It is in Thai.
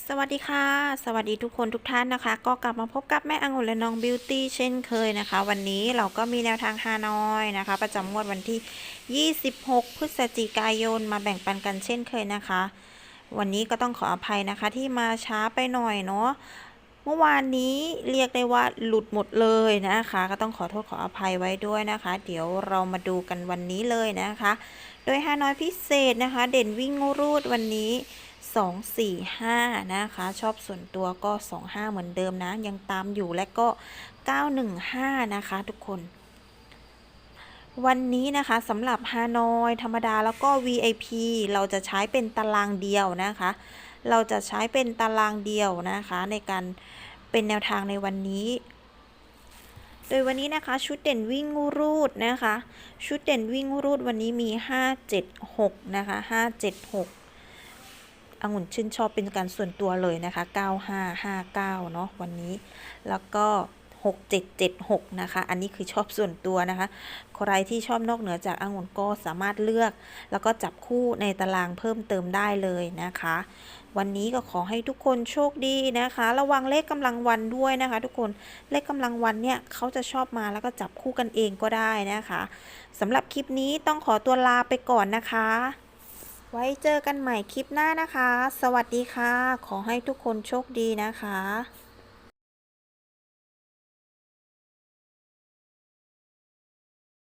สวัสดีค่ะ สวัสดีทุกคนทุกท่านนะคะ ก็กลับมาพบกับแม่อังุ่นและน้องบิวตี้เช่นเคยนะคะ วันนี้เราก็มีแนวทางฮานอยนะคะ ประจำงวดวันที่ 26 พฤศจิกายนมาแบ่งปันกันเช่นเคยนะคะ วันนี้ก็ต้องขออภัยนะคะที่มาช้าไปหน่อยเนาะเมื่อวานนี้เรียกได้ว่าหลุดหมดเลยนะคะ ก็ต้องขอโทษขออภัยไว้ด้วยนะคะ เดี๋ยวเรามาดูกันวันนี้เลยนะคะ โดยฮานอยพิเศษนะคะ เด่นวิ่งรูดวันนี้ 2 4 5 นะคะ ชอบส่วนตัวก็ 2 5 เหมือนเดิมนะ ยังตามอยู่และก็ 915 นะคะ ทุกคน วันนี้นะคะสำหรับฮานอยธรรมดาแล้วก็ VIP เราจะใช้เป็นตารางเดียวนะคะ เราจะใช้เป็นตารางเดียวนะคะ ในการเป็นแนวทางในวันนี้โดยวันนี้นะคะชุดเด่นวิ่งรูดนะคะ ชุดเด่นวิ่งรูดวันนี้มี 576 นะคะ 576 องุ่นชื่นชอบเป็นการส่วนตัวเลยนะคะ 9559 เนาะวันนี้ แล้วก็ 6776 นะคะ อันนี้คือชอบส่วนตัวนะคะ ใครที่ชอบนอกเหนือจากองุ่นก็สามารถเลือก แล้วก็จับคู่ในตารางเพิ่มเติมได้เลยนะคะ วันนี้ก็ขอให้ทุกคนโชคดีนะคะ ระวังเลขกำลังวันด้วยนะคะ ทุกคน เลขกำลังวันเนี่ยเขาจะชอบมาแล้วก็จับคู่กันเองก็ได้นะคะสำหรับคลิปนี้ต้องขอตัวลาไปก่อนนะคะ ไว้เจอกันใหม่คลิปหน้านะคะ สวัสดีค่ะ ขอให้ทุกคนโชคดีนะคะ